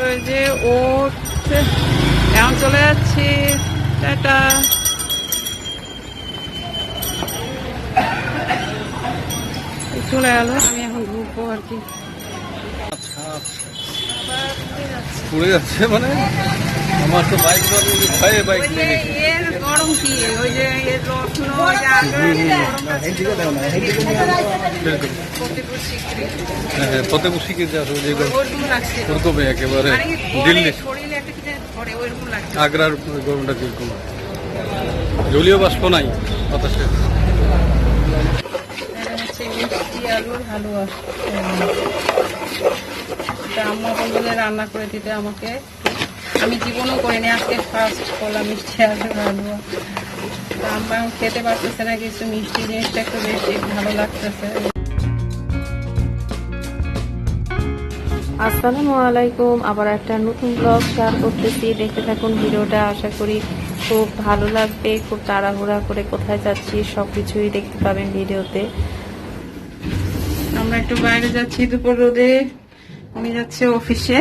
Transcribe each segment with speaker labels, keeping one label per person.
Speaker 1: ওই যে ও এখন চলে যাচ্ছি। টাটা। চলে গেল। আমি এখন ঢুকবো আর কি।
Speaker 2: পড়ে যাচ্ছে মানে? আমার তো বাইক ভয়ে বাইক নিয়ে
Speaker 1: গরম কি? ওই যে যে। ফতেপুর।
Speaker 2: হ্যাঁ হ্যাঁ ওরকমই একেবারে
Speaker 1: মানে
Speaker 2: দিল্লি। আগ্রার গরমটা কীরকম জলীয় বাষ্প নাই বাতাসে।
Speaker 1: আলুর হালুয়া। এটা আম্মা বললে রান্না করে দিতে আমাকে। আমি জীবনও করিনি আজকে ফার্স্ট করলাম মিষ্টি আলুর হালুয়া এখন খেতে পারতেছে না কিছু মিষ্টি জিনিসটা একটু বেশি ভালো লাগতেছে।
Speaker 3: আসসালামু আলাইকুম আবার একটা নতুন ব্লগ শেয়ার করতেছি। দেখতে থাকুন ভিডিওটা আশা করি খুব ভালো লাগবে খুব তাড়াহুড়া করে কোথায় যাচ্ছি সব কিছুই দেখতে পাবেন ভিডিওতে।
Speaker 1: আমরা একটু বাইরে যাচ্ছি দুপুর রোদে। উনি যাচ্ছে অফিসে।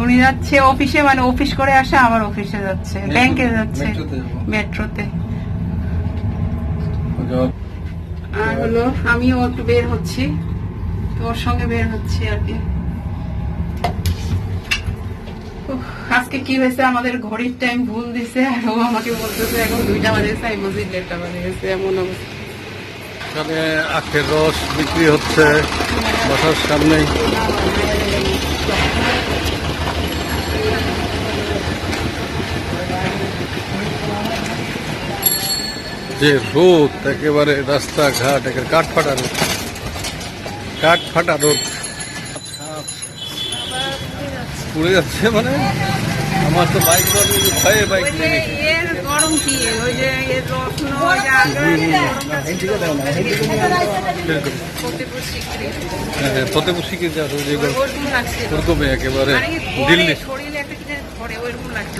Speaker 1: উনি যাচ্ছে অফিসে মানে অফিস করে আসে আবার অফিসে যাচ্ছে। ব্যাংকে যাচ্ছে।
Speaker 2: মেট্রোতে
Speaker 1: আর হলো আমিও একটু বের হচ্ছি। তো ওর সঙ্গে বের হচ্ছি আর কি। উফ, আজকে কি হয়েছে? আমাদের ঘড়ির টাইম ভুল দিছে আর ও আমাকে বলতেছে এখন দুইটা বাজে সাই মসজিদ দেড়টা বাজে গেছে এমন অবস্থা।
Speaker 2: এখানে আখের রস বিক্রি হচ্ছে বাসার সামনেই। যে রোদ একেবারে রাস্তাঘাট একেবারে কাঠ ফাটা রোদ কাঠ ফাটা রোদ পুড়ে যাচ্ছে মানে? আমার তো বাইক ভয়ে বাইক নিয়ে।
Speaker 1: ফতেপুর।
Speaker 2: হ্যাঁ হ্যাঁ শিখে ওরকমই একেবারে
Speaker 1: মানে
Speaker 2: দিল্লি।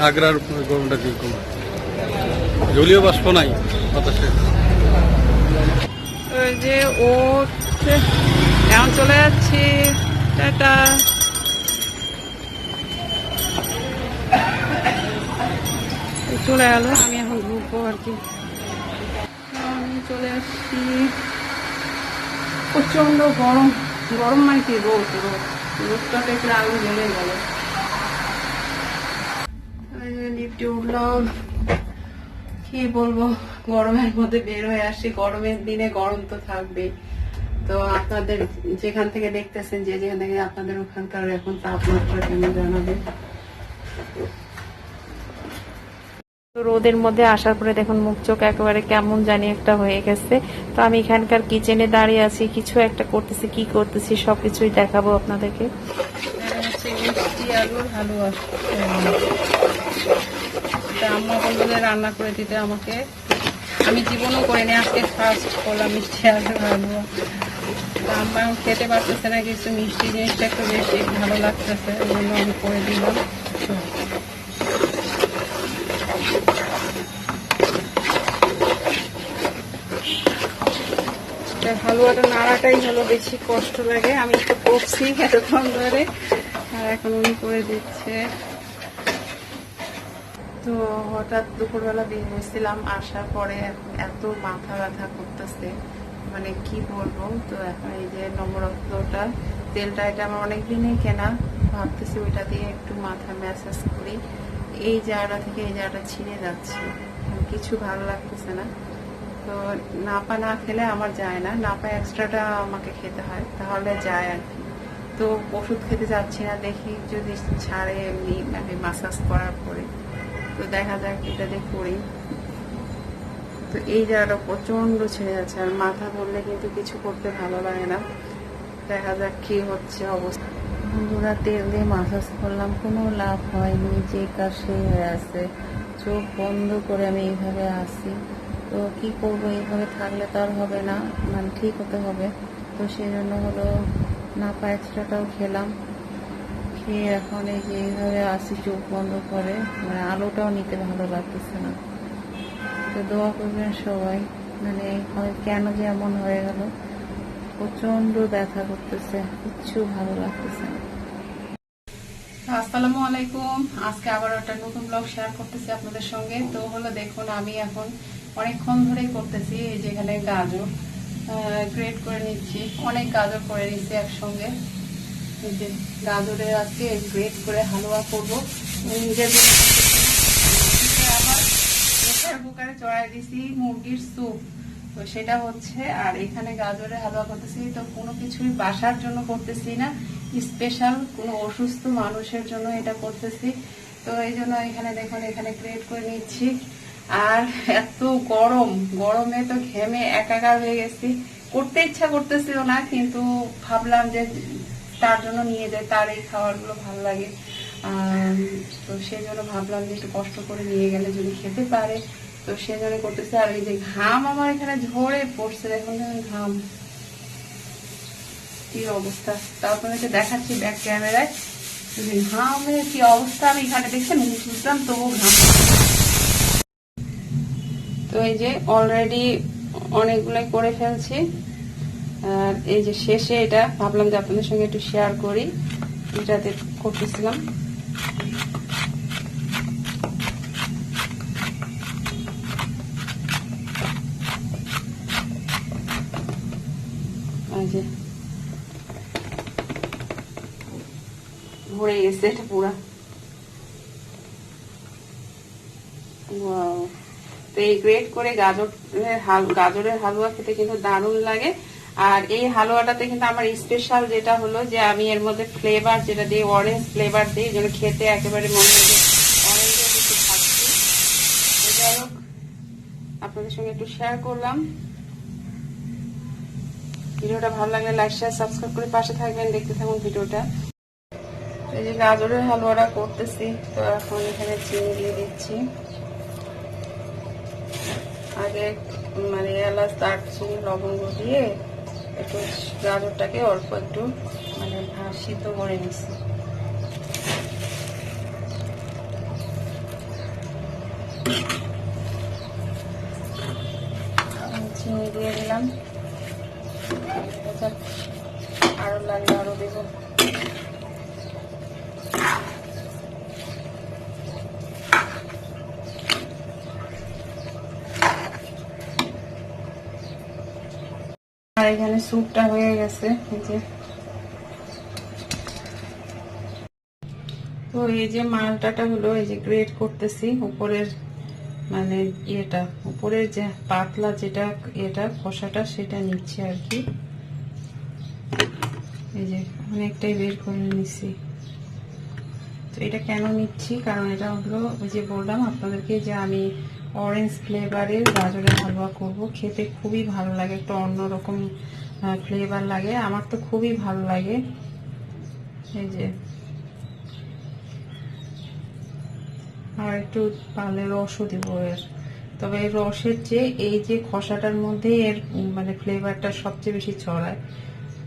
Speaker 2: আগ্রার গরমটা কীরকম? জলীয় বাষ্প নাই বাতাসে।
Speaker 1: ওই যে ও এখন চলে যাচ্ছি, টাটা। চলে গেল, আমি এখন ঢুকবো আর কি। আমি চলে আসছি। প্রচণ্ড গরম গরম মানে কি রোদ রোদ। রোদটাতে একটু আগুন জ্বলে গেল। লিফটে উঠলাম কি বলব গরমের মধ্যে বের হয়ে আসি। গরমের দিনে গরম তো থাকবেই। তো আপনাদের যেখান থেকে দেখতেছেন যে যেখান থেকে আপনাদের ওখানকার এখন তাপমাত্রা কেমন জানাবে?
Speaker 3: রোদের মধ্যে আসার পরে দেখুন মুখ চোখ একেবারে কেমন জানি একটা হয়ে গেছে। তো আমি এখানকার কিচেনে দাঁড়িয়ে আছি কিছু একটা করতেছি কি করতেছি সবকিছুই দেখাবো আপনাদেরকে।
Speaker 1: আলুর হালুয়া এটা আম্মা বললে রান্না করে দিতে আমাকে। আমি জীবনও করিনি, আজকে ফার্স্ট করলাম মিষ্টি আলুর হালুয়া তো আম্মা খেতে পারতেছে না, কিছু মিষ্টি জিনিসটা একটু বেশি ভালো লাগতেছে, ওই জন্য আমি করে দিলাম। হালুয়াটা নাড়াটাই হলো, বেশি কষ্ট লাগে। আমি একটু করছি এতক্ষণ ধরে, আর এখন উনি করে দিচ্ছে। তো হঠাৎ দুপুরবেলা বের হয়েছিলাম, আসার পরে এত মাথা ব্যথা করতেছে। মানে কি বলব? তো এখন এই যে নবরত্নটা তেলটা এটা আমার অনেক দিনই কেনা। ভাবতেছি ওইটা দিয়ে একটু মাথা ম্যাসাজ করি। এই জায়গাটা থেকে এই জায়গাটা ছিঁড়ে যাচ্ছে। কিছু ভালো লাগতেছে না। তো নাপা না খেলে আমার যায় না। নাপা এক্সট্রাটা আমাকে খেতে হয়, তাহলে যায় আর কি। তো ওষুধ খেতে যাচ্ছি না, দেখি যদি ছাড়ে এমনি মানে মাসাজ করার পরে। তো দেখা যাক এটা দিয়ে করি। তো এই জায়গাটা প্রচণ্ড ছেড়ে যাচ্ছে আর মাথা ধরলে কিন্তু কিছু করতে ভালো লাগে না। দেখা যাক কি হচ্ছে অবস্থা। বন্ধুরা, তেল দিয়ে মাসাজ করলাম, কোনো লাভ হয়নি, যে সেই হয়ে আছে। চোখ বন্ধ করে আমি এইভাবে আসি তো কি করব, এইভাবে থাকলে তো আর হবে না মানে ঠিক হতে হবে। তো সেই জন্য হলো নাপা এক্সট্রাটাও খেলাম। খেয়ে এখন এই যে এইভাবে আসি, চোখ বন্ধ করে। মানে আলোটাও নিতে ভালো লাগতেছে না। তো দোয়া করবেন সবাই। মানে কেন যে এমন হয়ে গেল। প্রচণ্ড ব্যথা করতেছে, কিচ্ছু ভালো লাগতেছে না। আসসালামু আলাইকুম। আজকে আবার একটা নতুন ব্লগ শেয়ার করতেছি আপনাদের সঙ্গে। তো হলো দেখুন, আমি এখন অনেকক্ষণ ধরেই করতেছি এই যেখানে গাজর। গ্রেট করে নিচ্ছি। অনেক গাজর করে নিচ্ছি একসঙ্গে। যে গাজরের আজকে গ্রেট করে হালুয়া করব। নিজের আবার প্রেসার কুকারে চড়াই দিছি, মুরগির স্যুপ তো সেটা হচ্ছে, আর এখানে গাজরের হালুয়া করতেছি, তো কোনো কিছুই বাসার জন্য করতেছি না। স্পেশাল কোনো অসুস্থ মানুষের জন্য এটা করতেছি। তো এই জন্য এখানে দেখুন, এখানে গ্রেট করে নিচ্ছি। আর এত গরম, গরমে তো ঘেমে একাকার হয়ে গেছি। করতে ইচ্ছা করতেছিল না, কিন্তু ভাবলাম যে তার জন্য নিয়ে যায়, তার এই খাবারগুলো ভালো লাগে। তো সেই জন্য ভাবলাম যে একটু কষ্ট করে নিয়ে গেলে যদি খেতে পারে। তো সেই জন্য করতেছে আর এই যে ঘাম আমার এখানে ঝরে পড়ছে, দেখুন ঘাম। কি অবস্থা? তা আপনাদেরকে দেখাচ্ছি ব্যাক ক্যামেরায় ঘামের কি অবস্থা, আমি এখানে দেখছেন বুঝলাম তবু ঘাম। তো এই যে অলরেডি অনেকগুলোই করে ফেলছি। এই যে শেষে এটা ভাবলাম যে আপনাদের সঙ্গে একটু শেয়ার করি। এটাতে করতেছিলাম। ভরে গেছে এটা পুরা। তো এই গ্রেট করে গাজরের হাল গাজরের হালুয়া খেতে কিন্তু দারুণ লাগে। আর এই হালুয়াটাতে কিন্তু আমার স্পেশাল যেটা হলো যে আমি এর মধ্যে ফ্লেভার যেটা দিই অরেঞ্জ ফ্লেভার দিই যেন খেতে একেবারে মনে হয় অরেঞ্জের খাচ্ছি। যাই হোক, আপনাদের সঙ্গে একটু শেয়ার করলাম। ভিডিওটা ভালো লাগলে লাইক শেয়ার সাবস্ক্রাইব করে পাশে থাকবেন, দেখতে থাকুন ভিডিওটা। এই যে গাজরের হালুয়াটা করতেছি, তো এখন এখানে চিনি দিয়ে দিচ্ছি। আগে মানে এলাচ, দারচিনি, লবঙ্গ দিয়ে একটু গাজরটাকে অল্প একটু মানে সিদ্ধ করে নিচ্ছি চিনি দিয়ে দিলাম। আরও লাগলে আরও দেবো আর এখানে স্যুপটা হয়ে গেছে, এই যে। তো এই যে মালটাটা হলো, এই যে গ্রেট করতেছি উপরের মানে ইয়েটা, উপরের যে পাতলা যেটা এটা খোসাটা, সেটা নিচ্ছে আর কি। এই যে অনেকটাই বের করে নিচ্ছি তো এটা কেন নিচ্ছি? কারণ এটা হলো, ওই যে বললাম, আপনাদেরকে যে আমি অরেঞ্জ ফ্লেভারের গাজরের হালুয়া করব। খেতে খুবই ভালো লাগে, একটা অন্যরকম ফ্লেভার লাগে। আমার তো খুবই ভালো লাগে। এই যে। আর একটু পারলে রসও দিব এর। তবে এই রসের চেয়ে এই যে খসাটার মধ্যে এর মানে ফ্লেভারটা সবচেয়ে বেশি ছড়ায়।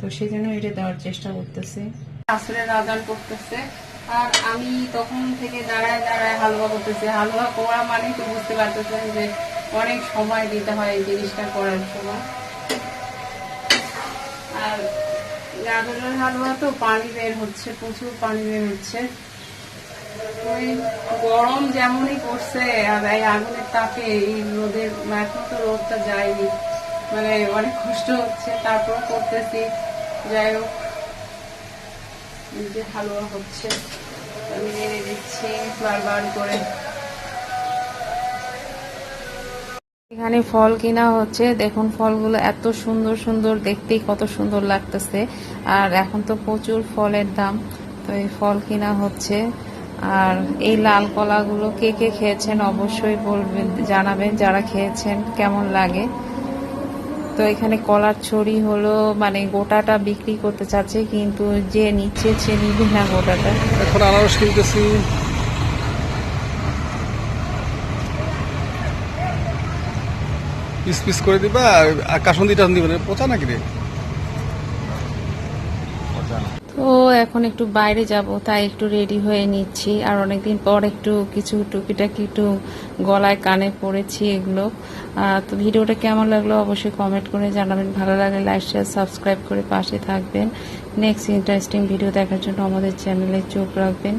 Speaker 1: তো সেই জন্য এটা দেওয়ার চেষ্টা করতেছি। আসলে আদান করতেছে। আর আমি তখন থেকে দাঁড়ায় দাঁড়ায় হালুয়া করতেছি। হালুয়া করা মানে তো বুঝতে পারতেছেন যে অনেক সময় দিতে হয় এই জিনিসটা করার সময় আর গাজরের হালুয়া তো পানি বের হচ্ছে, প্রচুর পানি বের হচ্ছে। ওই গরম যেমনই পড়ছে আর এই আগুনের তাপে এই রোদের, এখন তো রোদটা যায়নি। মানে অনেক কষ্ট হচ্ছে তারপর করতেছি। যাই হোক। যে হালুয়া হচ্ছে। আমি নেড়ে দিচ্ছি বারবার করে।
Speaker 3: এখানে ফল কিনা হচ্ছে। দেখুন, ফলগুলো এত সুন্দর সুন্দর দেখতেই কত সুন্দর লাগতেছে। আর এখন তো প্রচুর ফলের দাম। তো এই ফল কিনা হচ্ছে। আর এই লাল কলাগুলো কে কে খেয়েছেন অবশ্যই বলবেন, জানাবেন যারা খেয়েছেন, কেমন লাগে। তো এখানে কলার ছড়ি হলো মানে গোটাটা বিক্রি করতে চাচ্ছে, কিন্তু যে নিচ্ছে সে নিবে না গোটাটা।
Speaker 2: এখন আনারস কিনতেছি। পিস পিস করে দিবা, আর কাসন্দি টাসন্দি মানে পচা নাকি রে?
Speaker 3: তো এখন একটু বাইরে যাব, তাই একটু রেডি হয়ে নিচ্ছি। আর অনেকদিন পর একটু কিছু টুকিটাকি একটু গলায় কানে পড়েছি এগুলো। তো ভিডিওটা কেমন লাগল অবশ্যই কমেন্ট করে জানাবেন। ভালো লাগলে লাইক শেয়ার সাবস্ক্রাইব করে পাশে থাকবেন। নেক্সট ইন্টারেস্টিং ভিডিও দেখার জন্য আমাদের চ্যানেলে চোখ রাখবেন।